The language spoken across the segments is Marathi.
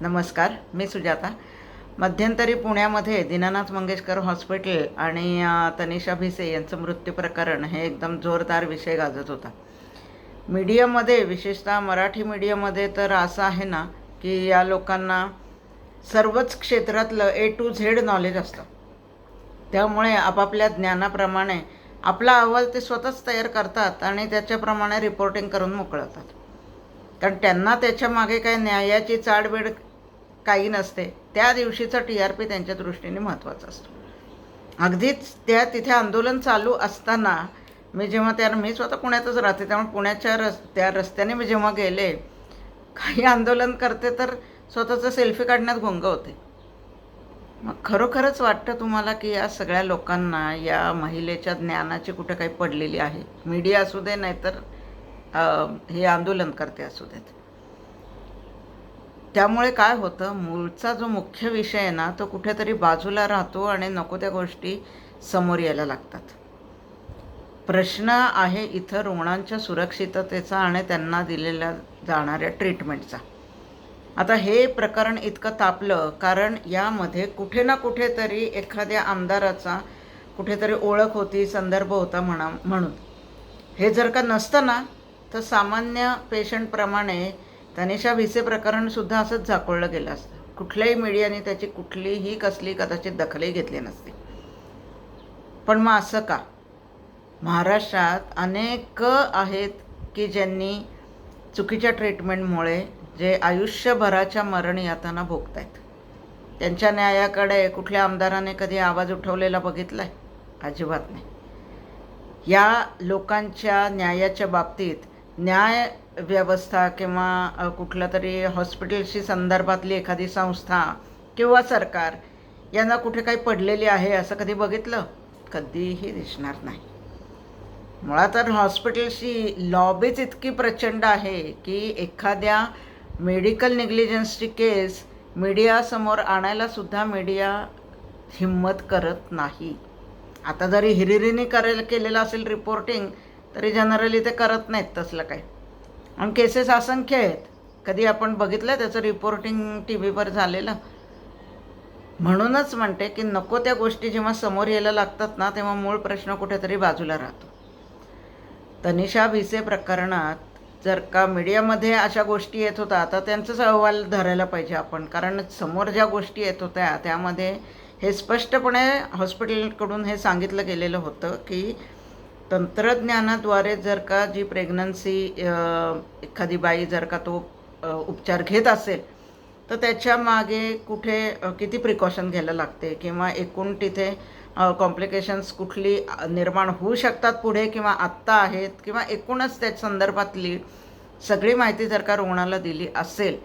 नमस्कार मी सुजाता. मध्यंतरी पुण्यामध्ये दीनानाथ मंगेशकर हॉस्पिटल आणि तनिषा भिसे यांचं मृत्यू प्रकरण हे एकदम जोरदार विषय गाजत होता. मीडियामध्ये विशेषतः मराठी मीडियामध्ये तर असं आहे ना की या लोकांना सर्वच क्षेत्रातलं ए टू झेड नॉलेज असतं. त्यामुळे आपापल्या ज्ञानाप्रमाणे आपला अहवाल ते स्वतःच तयार करतात आणि त्याच्याप्रमाणे रिपोर्टिंग करून मोकळवतात कारण त्यांना त्याच्यामागे काय न्यायाची चाडबेड काही नसते त्या दिवशीचा टी आर पी त्यांच्या दृष्टीने महत्त्वाचा असतो. अगदीच त्या तिथे आंदोलन चालू असताना मी जेव्हा त्या मी स्वतः पुण्यातच राहते त्यामुळे पुण्याच्या रस त्या रस्त्याने मी जेव्हा गेले काही आंदोलन करते तर स्वतःचं सेल्फी काढण्यात गुंग होते. मग खरोखरच वाटतं तुम्हाला की या सगळ्या लोकांना या महिलेच्या ज्ञानाची कुठे काही पडलेली आहे? मीडिया असू दे नाहीतर हे आंदोलन करते असू देत. त्यामुळे काय होतं मूळचा जो मुख्य विषय आहे ना तो कुठेतरी बाजूला राहतो आणि नको त्या गोष्टी समोर यायला लागतात. प्रश्न आहे इथं रुग्णांच्या सुरक्षिततेचा आणि त्यांना दिलेल्या जाणाऱ्या ट्रीटमेंटचा आता हे प्रकरण इतकं तापलं कारण यामध्ये कुठे ना कुठेतरी एखाद्या आमदाराचा कुठेतरी ओळख होती संदर्भ होता म्हणा म्हणून. हे जर का नसतं ना तर सामान्य पेशंटप्रमाणे तनिषा भिसे प्रकरणसुद्धा असंच झाकोळलं गेलं असतं. कुठल्याही मीडियाने त्याची कुठलीही कसली कदाचित दखलही घेतली नसते. पण मग असं का? महाराष्ट्रात अनेक आहेत की ज्यांनी चुकीच्या ट्रीटमेंटमुळे जे आयुष्यभराच्या मरण यातना भोगत आहेत त्यांच्या न्यायाकडे कुठल्या आमदाराने कधी आवाज उठवलेला बघितला आहे अजिबात नाही. या लोकांच्या न्यायाच्या बाबतीत न्याय व्यवस्था किंवा कुठल्या कुठलं तरी हॉस्पिटलशी संदर्भातली एखादी संस्था किंवा सरकार यांना कुठे काही पडलेली आहे असं कधी बघितलं? कधीही दिसणार नाही. मुळात तर हॉस्पिटलची लॉबीच इतकी प्रचंड आहे की एखाद्या मेडिकल निग्लिजन्सची केस मीडियासमोर आणायलासुद्धा मीडिया हिंमत करत नाही. आता जरी हिरिरीने करेल केलेलं असेल रिपोर्टिंग तरी जनरली ते करत नाहीत तसलं काही. आणि केसेस असंख्य आहेत. कधी आपण बघितलं त्याचं रिपोर्टिंग टी व्हीवर झालेलं? म्हणूनच म्हणते की नको त्या गोष्टी जेव्हा समोर यायला लागतात ना तेव्हा मूळ प्रश्न कुठेतरी बाजूला राहतो. तनिषा भिसे प्रकरणात जर का मीडियामध्ये अशा गोष्टी येत होत्या तर त्यांचाच अहवाल धरायला पाहिजे आपण. कारण समोर ज्या गोष्टी येत होत्या त्यामध्ये हे स्पष्टपणे हॉस्पिटलकडून हे सांगितलं गेलेलं होतं की तंत्रज्ञानाद्वारे जर का जी प्रेग्नन्सी एखादी बाई जर का तो उपचार घेत असेल तर त्याच्यामागे कुठे किती प्रिकॉशन घ्यायला लागते? किंवा एकूण तिथे कॉम्प्लिकेशन्स कुठली निर्माण होऊ शकतात पुढे? किंवा आत्ता आहेत? किंवा एकूणच त्या संदर्भातली सगळी माहिती जर का रुग्णाला दिली असेल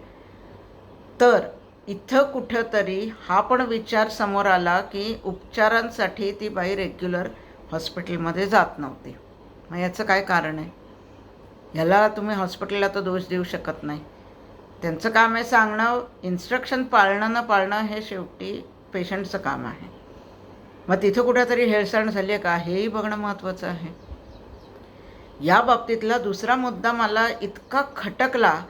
तर इथं कुठंतरी हा पण विचार समोर आला की उपचारांसाठी ती बाई रेग्युलर हॉस्पिटलमध्ये जात नव्हती. मग याचं काय कारण आहे? ह्याला तुम्ही हॉस्पिटलला तर दोष देऊ शकत नाही. त्यांचं काम आहे सांगणं इन्स्ट्रक्शन पाळणं न पाळणं हे शेवटी पेशंटचं काम आहे. मग तिथं कुठेतरी हेळसाण झाली आहे का? हेही बघणं महत्त्वाचं आहे. या बाबतीतला दुसरा मुद्दा मला इतका खटकला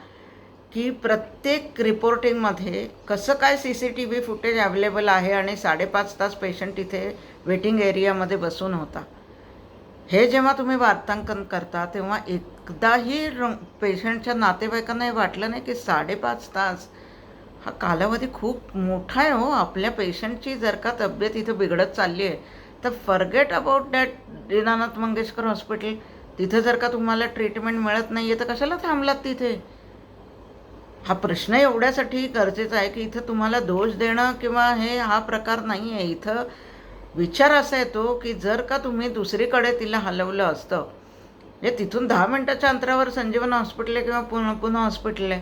की प्रत्येक रिपोर्टिंगमध्ये कसं काय C C T V footage available आहे आणि साडेपाच तास पेशंट तिथे वेटिंग एरियामध्ये बसून होता. हे जेव्हा तुम्ही वार्तांकन करता तेव्हा एकदाही रंग पेशंटच्या नातेवाईकांना हे वाटलं नाही की साडेपाच तास हा कालावधी खूप मोठा आहे हो. आपल्या पेशंटची जर का तब्येत इथं बिघडत चालली आहे तर forget about that Dinanath Mangeshkar hospital तिथं जर का तुम्हाला ट्रीटमेंट मिळत नाही आहे तर कशाला थांबलात तिथे? हा प्रश्न एवढ्यासाठी गरजेचा आहे की इथं तुम्हाला दोष देणं किंवा हे हा प्रकार नाही आहे इथं विचार असा येतो की जर का तुम्ही दुसरीकडे तिला हलवलं असतं म्हणजे तिथून दहा मिनटाच्या अंतरावर संजीवन हॉस्पिटल आहे किंवा पुन्हा पुन्हा हॉस्पिटल आहे.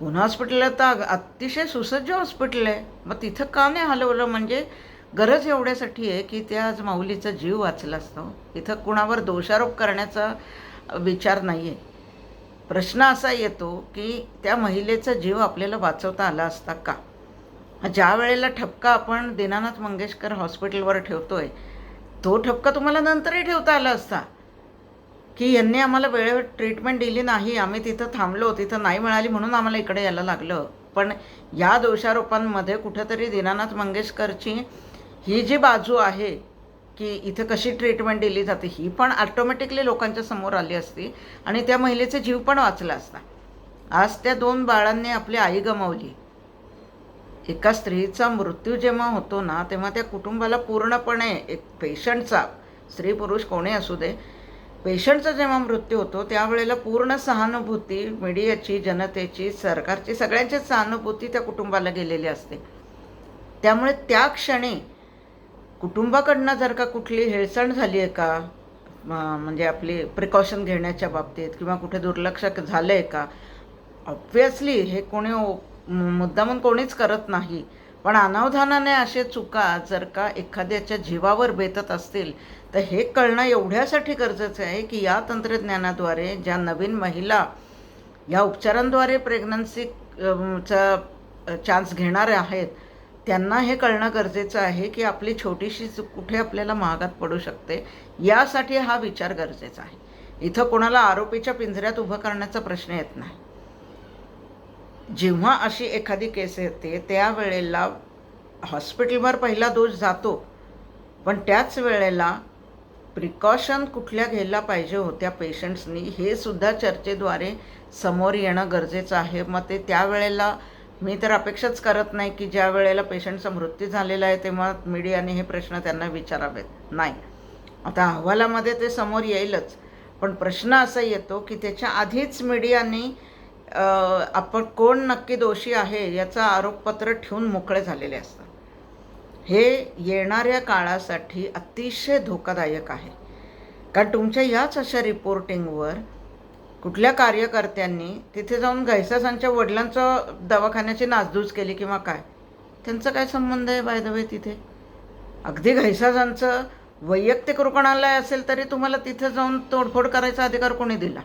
पुन्हा हॉस्पिटल तर अतिशय सुसज्ज हॉस्पिटल आहे. मग तिथं का नाही हलवलं? म्हणजे गरज एवढ्यासाठी आहे की त्या आज माऊलीचा जीव वाचला असतो. इथं कुणावर दोषारोप करण्याचा विचार नाही आहे प्रश्न असा येतो की त्या महिलेचा जीव आपल्याला वाचवता आला असता का? ज्या वेळेला ठपका आपण दीनानाथ मंगेशकर हॉस्पिटलवर ठेवतोय तो ठपका तुम्हाला नंतरही ठेवता आला असता. की यांनी आम्हाला वेळेवर ट्रीटमेंट दिली नाही आम्ही तिथं थांबलो तिथं नाही मिळाली म्हणून आम्हाला इकडे यायला लागलं. पण या दोषारोपांमध्ये कुठंतरी दीनानाथ मंगेशकरची ही जी बाजू आहे की इथं कशी ट्रीटमेंट दिली जाते ही पण ऑटोमॅटिकली लोकांच्या समोर आली असती आणि त्या महिलेचे जीव पण वाचला असता. आज त्या दोन बाळांनी आपली आई गमावली. एका स्त्रीचा मृत्यू जेव्हा होतो ना तेव्हा त्या कुटुंबाला पूर्णपणे एक पेशंटचा स्त्री पुरुष कोणी असू दे पेशंटचा जेव्हा मृत्यू होतो त्यावेळेला पूर्ण सहानुभूती मीडियाची जनतेची सरकारची सगळ्यांचीच सहानुभूती त्या कुटुंबाला गेलेली असते. त्यामुळे त्या क्षणी कुटुंबाकडनं जर का कुठली हेळसण झाली आहे का म्हणजे आपली प्रिकॉशन घेण्याच्या बाबतीत किंवा कुठे दुर्लक्ष झालं आहे का ऑब्वियसली हे कोणी ओ- मुद्दामून कोणीच करत नाही. पण अनावधानाने असे चुका जर का एखाद्याच्या जीवावर बेतत असतील तर हे कळणं एवढ्यासाठी गरजेचं आहे की या तंत्रज्ञानाद्वारे ज्या नवीन महिला या उपचारांद्वारे प्रेग्नन्सी चा चान्स घेणारे आहेत त्यांना हे कळणं गरजेचं आहे की आपली छोटीशी चूक कुठे आपल्याला महागात पडू शकते यासाठी हा विचार गरजेचा आहे. इथं कोणाला आरोपीच्या पिंजऱ्यात उभं करण्याचा प्रश्न येत नाही. जेव्हा अशी एखादी केस येते त्यावेळेला हॉस्पिटलवर पहिला दोष जातो. पण त्याच वेळेला प्रिकॉशन कुठल्या घ्यायला पाहिजे होत्या पेशंट्सनी हे सुद्धा चर्चेद्वारे समोर येणं गरजेचं आहे. मग ते त्यावेळेला मी तर अपेक्षाच करत नाही की ज्या वेळेला पेशंटचा मृत्यू झालेला आहे तेव्हा मीडियाने हे प्रश्न त्यांना विचारावेत. नाही. आता अहवालामध्ये ते समोर येईलच. पण प्रश्न असा येतो की त्याच्या आधीच मीडियाने आपण कोण नक्की दोषी आहे याचं आरोपपत्र ठेवून मोकळे झालेले असतात. हे येणाऱ्या काळासाठी अतिशय धोकादायक आहे. कारण तुमच्या याच अशा रिपोर्टिंगवर कुठल्या कार्यकर्त्यांनी तिथे जाऊन घैसासांच्या वडिलांचं दवाखान्याची नासधूस केली किंवा काय? त्यांचा काय संबंध आहे बाय द वे तिथे? अगदी घैसासांचं वैयक्तिक रुग्णालय असेल तरी तुम्हाला तिथे जाऊन तोडफोड करायचा अधिकार कोणी दिला?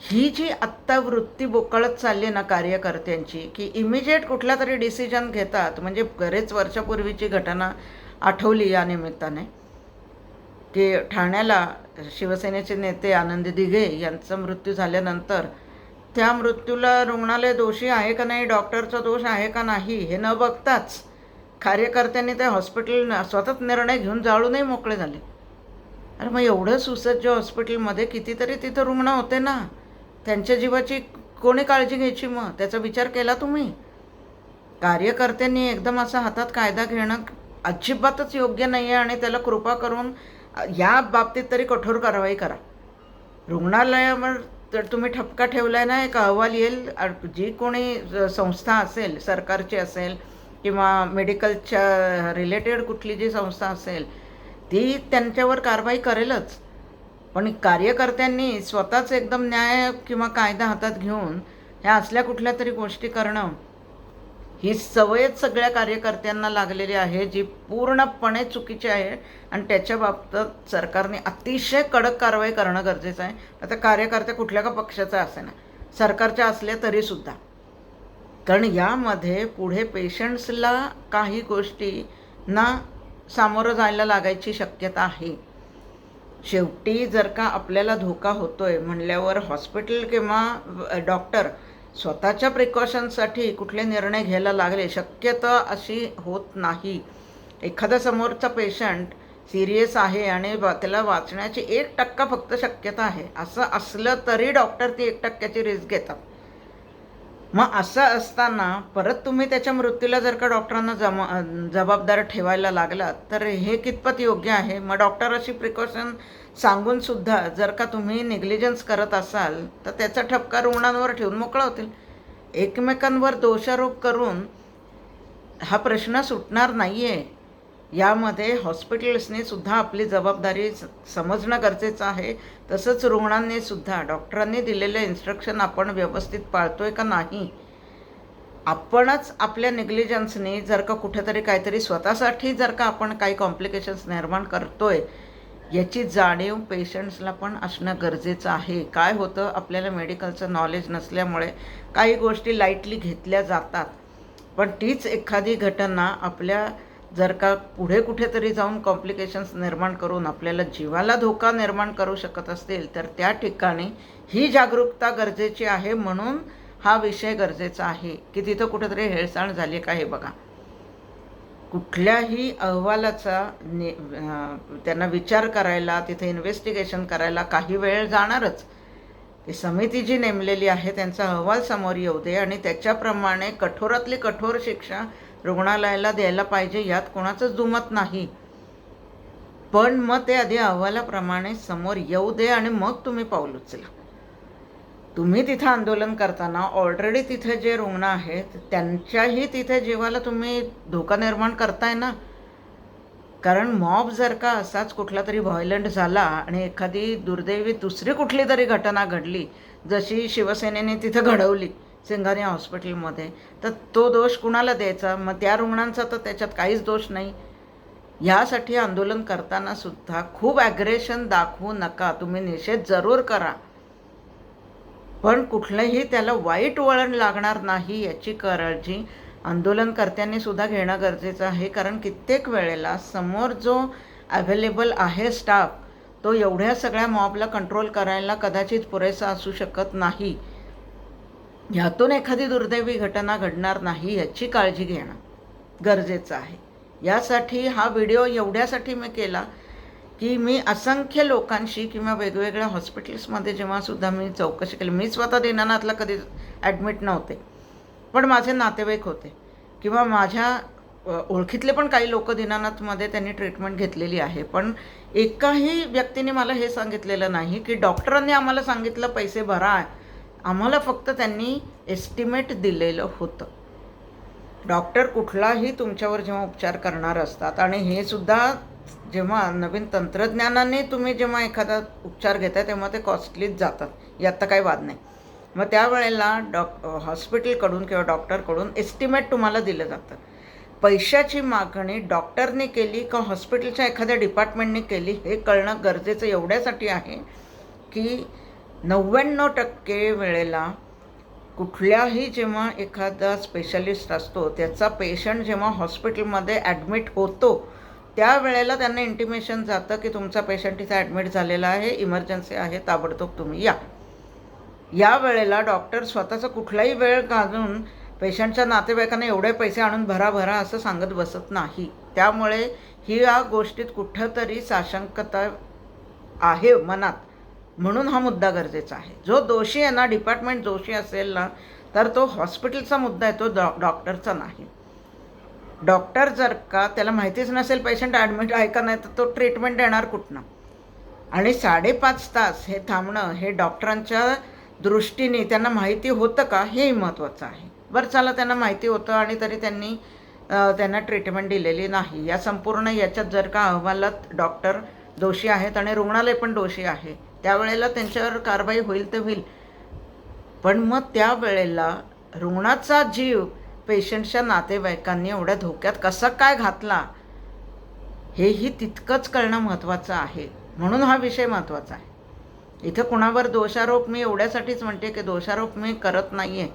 ही जी आत्ता वृत्ती बोकळत चालली आहे ना कार्यकर्त्यांची की इमिजिएट कुठला तरी डिसिजन घेतात म्हणजे बरेच वर्षापूर्वीची घटना आठवली या निमित्ताने की ठाण्याला शिवसेनेचे नेते आनंदी दिघे यांचा मृत्यू झाल्यानंतर त्या मृत्यूला रुग्णालय दोषी आहे का नाही डॉक्टरचा दोष आहे का नाही हे न बघताच कार्यकर्त्यांनी ते हॉस्पिटल स्वतःच निर्णय घेऊन जाळूनही मोकळे झाले. अरे मग एवढं सुसज्ज हॉस्पिटलमध्ये कितीतरी तिथं रुग्ण होते ना. त्यांच्या जीवाची कोणी काळजी घ्यायची मग? त्याचा विचार केला तुम्ही? कार्यकर्त्यांनी एकदम असा हातात कायदा घेणं अजिबातच योग्य नाही आहे आणि त्याला कृपा करून या बाबतीत तरी कठोर कारवाई करा. रुग्णालयावर तर तुम्ही ठपका ठेवलाय ना एक अहवाल येईल. जी कोणी संस्था असेल सरकारची असेल किंवा मेडिकलच्या रिलेटेड कुठली जी संस्था असेल ती त्यांच्यावर कारवाई करेलच. पण कार्यकर्त्यांनी स्वतःच एकदम न्याय किंवा कायदा हातात घेऊन ह्या असल्या कुठल्या तरी गोष्टी करणं ही सवयच सगळ्या कार्यकर्त्यांना लागलेली आहे जी पूर्णपणे चुकीची आहे आणि त्याच्या बाबतीत सरकारने अतिशय कडक कारवाई करणं गरजेचं आहे. आता कार्यकर्ते कुठल्या का पक्षाचा असे ना सरकारच्या असल्या तरीसुद्धा कारण यामध्ये पुढे पेशंट्सला काही गोष्टींना सामोरं जायला लागायची शक्यता आहे. शेवटी जर का आपल्याला धोका होतोय म्हणल्यावर हॉस्पिटल किंवा डॉक्टर स्वतःच्या प्रिकॉशनसाठी कुठले निर्णय घ्यायला लागले शक्यता अशी होत नाही. एखादा समोरचा पेशंट सिरियस आहे आणि त्याला वाचण्याची एक टक्का फक्त शक्यता आहे. असं असलं तरी डॉक्टर ती एक टक्क्याची रिस्क घेतात. मग असं असताना परत तुम्ही त्याच्या मृत्यूला जर का डॉक्टरांना जमा जबाबदार ठेवायला लागलात तर हे कितपत योग्य आहे? मग डॉक्टर अशी प्रिकॉशन सांगून सुद्धा जर का तुम्ही निग्लिजन्स करत असाल तर त्याचा ठपका रुग्णांवर ठेवून मोकळा होतील. एकमेकांवर दोषारोप करून हा प्रश्न सुटणार नाही आहे यामध्ये हॉस्पिटल्सने सुद्धा आपली जबाबदारी स- समजणं गरजेचं आहे. तसंच रुग्णांनी सुद्धा डॉक्टरांनी दिलेले इन्स्ट्रक्शन आपण व्यवस्थित पाळतोय का नाही? आपणच आपल्या निग्लिजन्सने जर का कुठेतरी काहीतरी स्वतःसाठी जर का आपण काही कॉम्प्लिकेशन्स निर्माण करतोय याची जाणीव पेशंट्सला पण असणं गरजेचं आहे. काय होतं आपल्याला मेडिकलचं नॉलेज नसल्यामुळे काही गोष्टी लाईटली घेतल्या जातात. पण तीच एखादी घटना आपल्या जर का पुढे कुठेतरी जाऊन कॉम्प्लिकेशन्स निर्माण करून आपल्याला जीवाला धोका निर्माण करू शकत असतील तर त्या ठिकाणी ही जागरूकता गरजेची आहे म्हणून हा विषय गरजेचा आहे की तिथं कुठेतरी हेळसाण झाली का हे बघा. कुठल्याही अहवालाचा नि त्यांना विचार करायला तिथे इन्व्हेस्टिगेशन करायला काही वेळ जाणारच. ती समिती जी नेमलेली आहे त्यांचा अहवाल समोर येऊ दे आणि त्याच्याप्रमाणे कठोरातली कठोर शिक्षा रुग्णालयाला द्यायला पाहिजे यात कोणाचंच दुमत नाही. पण मग ते आधी अहवालाप्रमाणे समोर येऊ दे आणि मग तुम्ही पाऊल उचला. तुम्ही तिथं आंदोलन करताना ऑलरेडी तिथे जे रुग्ण आहेत त्यांच्याही तिथे जीवाला तुम्ही धोका निर्माण करताय ना? कारण मॉब जर का असाच कुठला तरी व्हायलंट झाला आणि एखादी दुर्दैवी दुसरी कुठली तरी घटना घडली जशी शिवसेनेने तिथं घडवली सिंघानी हॉस्पिटलमध्ये. तर तो दोष कुणाला द्यायचा? मग त्या रुग्णांचा तर त्याच्यात काहीच दोष नाही. यासाठी आंदोलन करताना सुद्धा खूप ॲग्रेशन दाखवू नका. तुम्ही निषेध जरूर करा. पण कुठलंही त्याला वाईट वळण लागणार नाही याची काळजी आंदोलनकर्त्यांनी सुद्धा घेणं गरजेचं आहे. कारण कित्येक वेळेला समोर जो अवेलेबल आहे स्टाफ तो एवढ्या सगळ्या मॉबला कंट्रोल करायला कदाचित पुरेसा असू शकत नाही. ह्यातून एखादी दुर्दैवी घटना घडणार नाही याची काळजी घेणं गरजेचं आहे. यासाठी हा व्हिडिओ एवढ्यासाठी मी केला की मी असंख्य लोकांशी किंवा वेगवेगळ्या हॉस्पिटल्समध्ये जेव्हा सुद्धा मी चौकशी केली मी स्वतः दीनानाथला कधी ॲडमिट नव्हते पण माझे नातेवाईक होते किंवा माझ्या ओळखीतले पण काही लोक दीनानाथमध्ये त्यांनी ट्रीटमेंट घेतलेली आहे. पण एकाही व्यक्तीने मला हे सांगितलेलं नाही की डॉक्टरांनी आम्हाला सांगितलं पैसे भरा. आम्हाला फक्त त्यांनी एस्टिमेट दिलेलं होतं. डॉक्टर कुठलाही तुमच्यावर जेव्हा उपचार करणार असतात आणि हे सुद्धा जेव्हा नवीन तंत्रज्ञानाने तुम्ही जेव्हा एखादा उपचार घेताय तेव्हा ते कॉस्टलीच जातात. यात तर काही वाद नाही. मग त्यावेळेला डॉक हॉस्पिटलकडून किंवा डॉक्टरकडून एस्टिमेट तुम्हाला दिलं जातं. पैशाची मागणी डॉक्टरने केली का हॉस्पिटलच्या एखाद्या डिपार्टमेंटने केली हे कळणं गरजेचं एवढ्यासाठी आहे की नव्याण्णव टक्के वेळेला कुठल्याही जेव्हा एखादा स्पेशलिस्ट असतो त्याचा पेशंट जेव्हा हॉस्पिटलमध्ये ॲडमिट होतो त्यावेळेला त्यांना इंटिमेशन जातं की तुमचा पेशंट इथे ॲडमिट झालेला आहे इमर्जन्सी आहे ताबडतोब तुम्ही या. या वेळेला डॉक्टर स्वतःचा कुठलाही वेळ घालून पेशंटच्या नातेवाईकांना एवढे पैसे आणून भरा भरा असं सांगत बसत नाही. त्यामुळे ही या गोष्टीत कुठंतरी साशंकता आहे मनात. म्हणून हा मुद्दा गरजेचा आहे. जो दोषी आहे ना डिपार्टमेंट दोषी असेल ना तर तो हॉस्पिटलचा मुद्दा आहे तो डॉ डॉक्टरचा नाही. डॉक्टर जर का त्याला माहितीच नसेल पेशंट ॲडमिट आहे का नाही तर तो ट्रीटमेंट देणार कुठनं? आणि साडेपाच तास हे थांबणं हे डॉक्टरांच्या दृष्टीने त्यांना माहिती होतं का हेही महत्त्वाचं आहे. बरं चला त्यांना माहिती होतं आणि तरी त्यांनी त्यांना ट्रीटमेंट दिलेली नाही. या संपूर्ण याच्यात जर का अहवालात डॉक्टर दोषी आहेत आणि रुग्णालय पण दोषी आहे त्यावेळेला त्यांच्यावर कारवाई होईल तर होईल. पण मग त्यावेळेला रुग्णाचा जीव पेशंटच्या नातेवाईकांनी एवढ्या धोक्यात कसा काय घातला हेही तितकंच कळणं महत्त्वाचं आहे. म्हणून हा विषय महत्त्वाचा आहे. इथं कुणावर दोषारोप मी एवढ्यासाठीच म्हणते की दोषारोप मी करत नाही आहे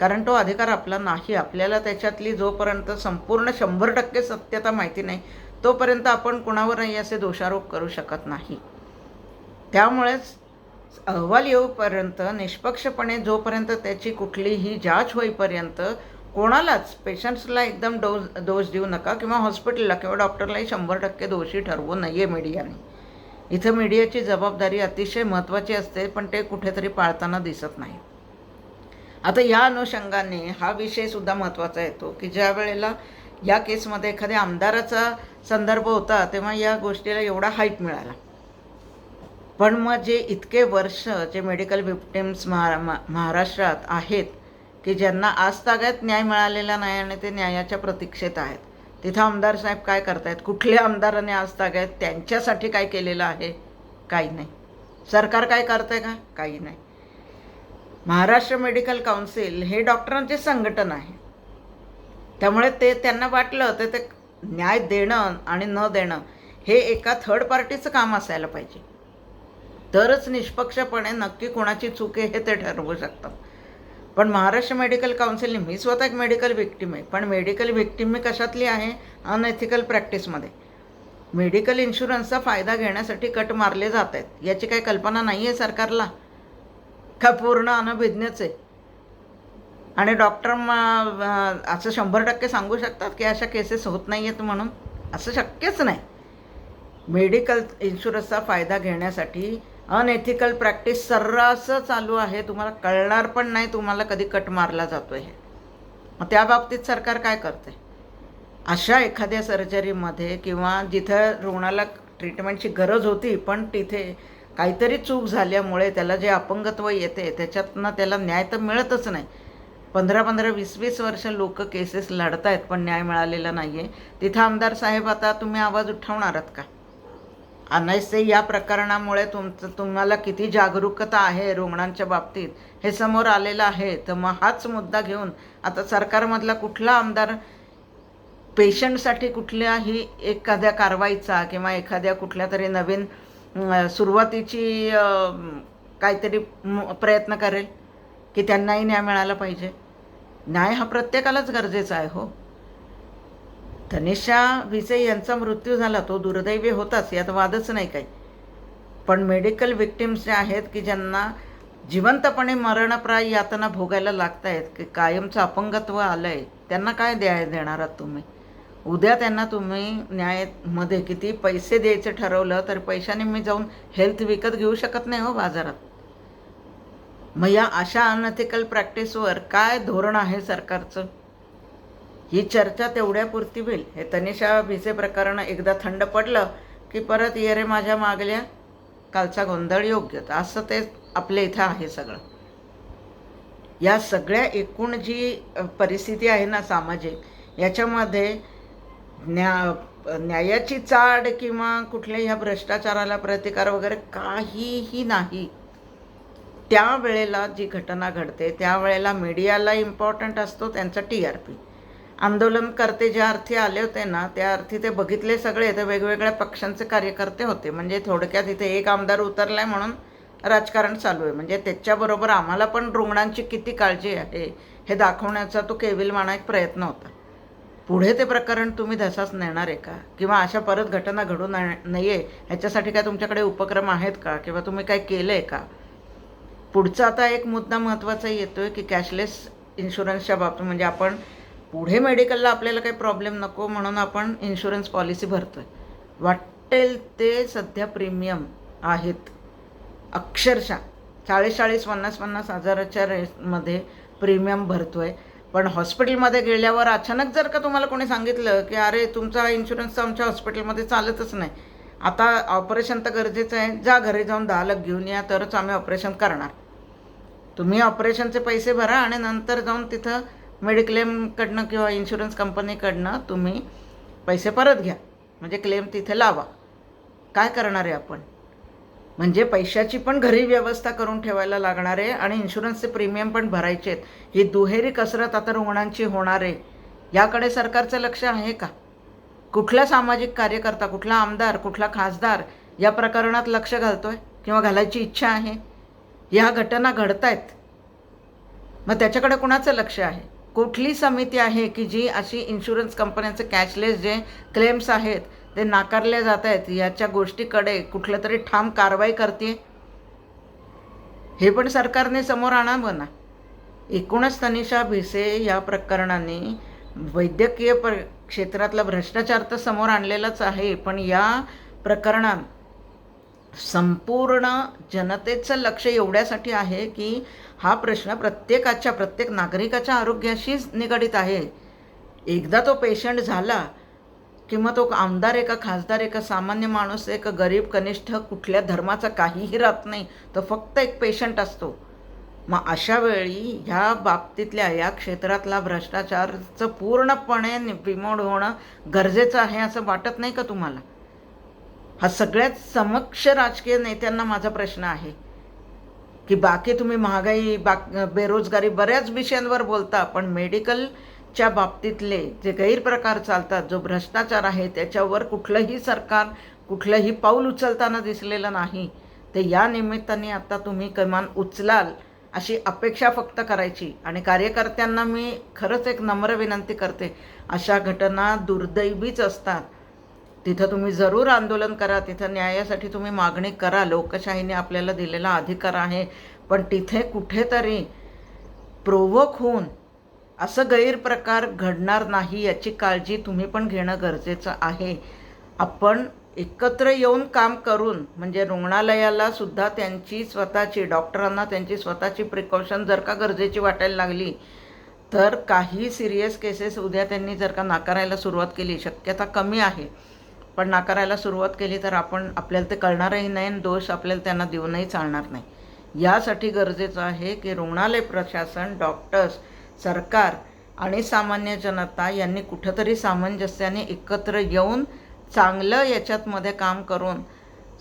कारण तो अधिकार आपला नाही. आपल्याला त्याच्यातली जोपर्यंत संपूर्ण शंभर टक्के सत्यता माहिती नाही तोपर्यंत आपण कुणावर नाही असे दोषारोप करू शकत नाही. त्यामुळेच अहवाल येऊपर्यंत निष्पक्षपणे जोपर्यंत त्याची कुठलीही जाच होईपर्यंत कोणालाच पेशंट्सला एकदम डोस दोष देऊ नका किंवा हॉस्पिटलला किंवा डॉक्टरलाही शंभर टक्के दोषी ठरवू नये मीडियाने. इथं मीडियाची जबाबदारी अतिशय महत्त्वाची असते पण ते कुठेतरी पाळताना दिसत नाही. आता या अनुषंगाने हा विषयसुद्धा महत्त्वाचा येतो की ज्या वेळेला या केसमध्ये एखाद्या आमदाराचा संदर्भ होता तेव्हा या गोष्टीला एवढा हाईप मिळाला. पण मग जे इतके वर्ष जे मेडिकल विक्टिम्स महा मा- महाराष्ट्रात आहेत की ज्यांना आज तागायत न्याय मिळालेला नाही आणि ते न्यायाच्या प्रतीक्षेत आहेत. तिथं आमदार साहेब काय करतायत? कुठल्या आमदाराने आज तागायत त्यांच्यासाठी काय केलेलं आहे? काही नाही. सरकार काय करतंय का? काही नाही. महाराष्ट्र मेडिकल काउन्सिल हे डॉक्टरांचे संघटन आहे. त्यामुळे ते त्यांना वाटलं तर ते न्याय देणं आणि न देणं हे एका थर्ड पार्टीचं काम असायला पाहिजे. तरच निष्पक्षपणे नक्की कोणाची चूक आहे हे ते ठरवू शकतात. पण महाराष्ट्र मेडिकल काउन्सिलने मी स्वतः एक मेडिकल व्हिक्टीम आहे पण मेडिकल व्हिक्टीम मी कशातली आहे? अनएथिकल प्रॅक्टिसमध्ये. मेडिकल इन्शुरन्सचा फायदा घेण्यासाठी कट मारले जात आहेत. याची काही कल्पना नाही आहे सरकारला. का पूर्ण अनभिज्ञच आहे? आणि डॉक्टर असं शंभर टक्के सांगू शकतात की अशा केसेस होत नाही आहेत म्हणून? असं शक्यच नाही. मेडिकल इन्शुरन्सचा फायदा घेण्यासाठी अनएथिकल प्रॅक्टिस सर्रास चालू आहे. तुम्हाला कळणार पण नाही तुम्हाला कधी कट मारला जातो आहे मग त्या बाबतीत सरकार काय करते अशा एखाद्या सर्जरीमध्ये किंवा जिथं रुग्णाला ट्रीटमेंटची गरज होती पण तिथे काहीतरी चूक झाल्यामुळे त्याला जे अपंगत्व येते त्याच्यातनं त्याला न्याय तर मिळतच नाही. पंधरा पंधरा वीस वीस वर्ष लोक केसेस लढत आहेत पण न्याय मिळालेला नाही आहे तिथं आमदार साहेब आता तुम्ही आवाज उठवणारात का? अनैसे या प्रकरणामुळे तुमचं तुम्हाला किती जागरूकता आहे रुग्णांच्या बाबतीत? हे समोर आलेलं आहे. तर मग हाच मुद्दा घेऊन आता सरकारमधला कुठला आमदार पेशंटसाठी कुठल्याही एखाद्या कारवाईचा किंवा एखाद्या कुठल्या तरी नवीन सुरुवातीची काहीतरी प्रयत्न करेल? की त्यांनाही न्याय मिळाला पाहिजे? न्याय हा प्रत्येकालाच गरजेचा आहे हो. धनेशा विसे यांचा मृत्यू झाला तो दुर्दैवी होताच यात वादच नाही काही. पण मेडिकल विक्टिम्स जे आहेत की ज्यांना जिवंतपणे मरणप्राय यातना भोगायला लागत आहेत की कायमचं अपंगत्व आलं आहे त्यांना काय द्याय देणार आहात तुम्ही? उद्या त्यांना तुम्ही न्यायामध्ये किती पैसे द्यायचे ठरवलं तर पैशाने मी जाऊन हेल्थ विकत घेऊ शकत नाही हो बाजारात. मग या अशा अनथिकल प्रॅक्टिसवर काय धोरण आहे सरकारचं? ही चर्चा तेवढ्यापुरती होईल. हे तनिषा भिसे प्रकरण एकदा थंड पडलं की परत ये रे माझ्या मागल्या. कालचा गोंधळ योग्य. असं ते आपल्या इथं आहे सगळं. या सगळ्या एकूण जी परिस्थिती आहे ना सामाजिक याच्यामध्ये न्या न्यायाची चाड किंवा कुठल्या ह्या भ्रष्टाचाराला प्रतिकार वगैरे काहीही नाही. त्यावेळेला जी घटना घडते त्यावेळेला मीडियाला इम्पॉर्टंट असतो त्यांचा टी आर पी आंदोलनकर्ते ज्या अर्थी आले होते ना त्या अर्थी ते बघितले सगळे. ते वेगवेगळ्या पक्षांचे कार्यकर्ते होते. म्हणजे थोडक्यात इथे एक आमदार उतरलाय म्हणून राजकारण चालू आहे. म्हणजे त्याच्याबरोबर आम्हाला पण रुग्णांची किती काळजी आहे हे दाखवण्याचा तो केविलमाना एक प्रयत्न होता. पुढे ते प्रकरण तुम्ही धसाच नेणार आहे का? किंवा अशा परत घटना घडू नये ह्याच्यासाठी काय तुमच्याकडे उपक्रम आहेत का? किंवा तुम्ही काय केलं आहे का? पुढचा आता एक मुद्दा महत्त्वाचा येतो आहे की कॅशलेस इन्शुरन्सच्या बाबतीत म्हणजे आपण पुढे मेडिकलला आपल्याला काही प्रॉब्लेम नको म्हणून आपण इन्शुरन्स पॉलिसी भरतो आहे वाटेल ते सध्या प्रीमियम आहेत. अक्षरशः चाळीस चाळीस पन्नास पन्नास हजाराच्या रेटमध्ये प्रीमियम भरतो आहे पण हॉस्पिटलमध्ये गेल्यावर अचानक जर का तुम्हाला कोणी सांगितलं की अरे तुमचा इन्शुरन्स आमच्या हॉस्पिटलमध्ये चालतच नाही. आता ऑपरेशन तर गरजेचं आहे. जा घरी जाऊन दहा लाख घेऊन या तरच आम्ही ऑपरेशन करणार. तुम्ही ऑपरेशनचे पैसे भरा आणि नंतर जाऊन तिथं मेडिक्लेमकडनं किंवा इन्शुरन्स कंपनीकडनं तुम्ही पैसे परत घ्या. म्हणजे क्लेम तिथे लावा. काय करणार आहे आपण? म्हणजे पैशाची पण घरी व्यवस्था करून ठेवायला लागणार आहे आणि इन्शुरन्सचे प्रीमियम पण भरायचे आहेत. ही दुहेरी कसरत आता रुग्णांची होणार आहे. याकडे सरकारचं लक्ष आहे का? कुठला सामाजिक कार्यकर्ता कुठला आमदार कुठला खासदार या प्रकरणात लक्ष घालतो आहे किंवा घालायची इच्छा आहे? ह्या घटना घडत आहेत मग त्याच्याकडे कुणाचं लक्ष आहे? कुठली समिती आहे की जी अशी इन्शुरन्स कंपन्यांचे कॅशलेस जे क्लेम्स आहेत ते नाकारले जात आहेत याच्या गोष्टीकडे कुठलं तरी ठाम कारवाई करते हे पण सरकारने समोर आणावं ना एकूणच तनिषा भिसे या प्रकरणाने वैद्यकीय प्र क्षेत्रातला भ्रष्टाचार तर समोर आणलेलाच आहे पण या प्रकरणात संपूर्ण जनतेचं लक्ष एवढ्यासाठी आहे की हा प्रश्न प्रत्येकाच्या प्रत्येक नागरिकाच्या आरोग्याशीच निगडीत आहे. एकदा तो पेशंट झाला किंवा तो आमदार एका खासदार एका सामान्य माणूस एक गरीब कनिष्ठ कुठल्या धर्माचा काहीही राहत नाही तर फक्त एक पेशंट असतो. मग अशा वेळी ह्या बाबतीतल्या या क्षेत्रातला भ्रष्टाचारचं पूर्णपणे बिमोड होणं गरजेचं आहे असं वाटत नाही का तुम्हाला? हा सगळ्यात समक्ष राजकीय नेत्यांना माझा प्रश्न आहे. की बाकी तुम्ही महागाई बाक बेरोजगारी बऱ्याच विषयांवर बोलता पण मेडिकलच्या बाबतीतले जे गैरप्रकार चालतात जो भ्रष्टाचार आहे त्याच्यावर कुठलंही सरकार कुठलंही पाऊल उचलताना दिसलेलं नाही. ते या निमित्ताने आता तुम्ही कमान उचलाल अशी अपेक्षा फक्त करायची. आणि कार्यकर्त्यांना मी खरंच एक नम्र विनंती करते अशा घटना दुर्दैवीच असतात. तिथं तुम्ही जरूर आंदोलन करा तिथं न्यायासाठी तुम्ही मागणी करा. लोकशाहीने आपल्याला दिलेला अधिकार आहे पण तिथे कुठेतरी प्रोवोक होऊन असं गैरप्रकार घडणार नाही याची काळजी तुम्ही पण घेणं गरजेचं आहे. आपण एकत्र येऊन काम करून म्हणजे रुग्णालयाला सुद्धा त्यांची स्वतःची डॉक्टरांना त्यांची स्वतःची प्रिकॉशन जर का गरजेची वाटायला लागली तर काही सिरियस केसेस उद्या त्यांनी जर का नाकारायला सुरुवात केली शक्यता कमी आहे. पण नाकारायला सुरुवात केली तर आपण आपल्याला ते कळणारही नाही आणि दोष आपल्याला त्यांना देऊनही चालणार नाही. यासाठी गरजेचं आहे की रुग्णालय प्रशासन डॉक्टर्स सरकार आणि सामान्य जनता यांनी कुठंतरी सामंजस्याने एकत्र येऊन चांगलं याच्यात मध्ये काम करून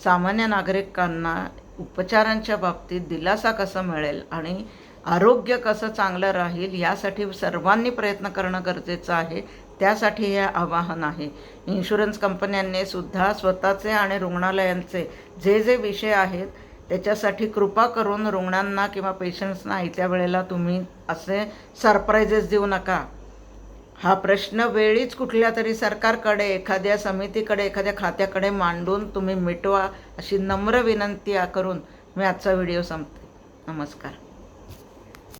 सामान्य नागरिकांना उपचारांच्या बाबतीत दिलासा कसा मिळेल आणि आरोग्य कसं चांगलं राहील यासाठी सर्वांनी प्रयत्न करणं गरजेचं आहे. त्यासाठी हे आवाहन आहे. इन्शुरन्स कंपन्यांनी सुद्धा स्वतःचे आणि रुग्णालयांचे जे जे विषय आहेत त्याच्यासाठी कृपा करून रुग्णांना किंवा पेशंट्सना येत्या वेळेला तुम्ही असे सरप्राईजेस देऊ नका. हा प्रश्न वेळीच कुठल्या तरी सरकारकडे एखाद्या समितीकडे एखाद्या खात्याकडे मांडून तुम्ही मिटवा अशी नम्र विनंती करून मी आजचा व्हिडिओ संपते. नमस्कार.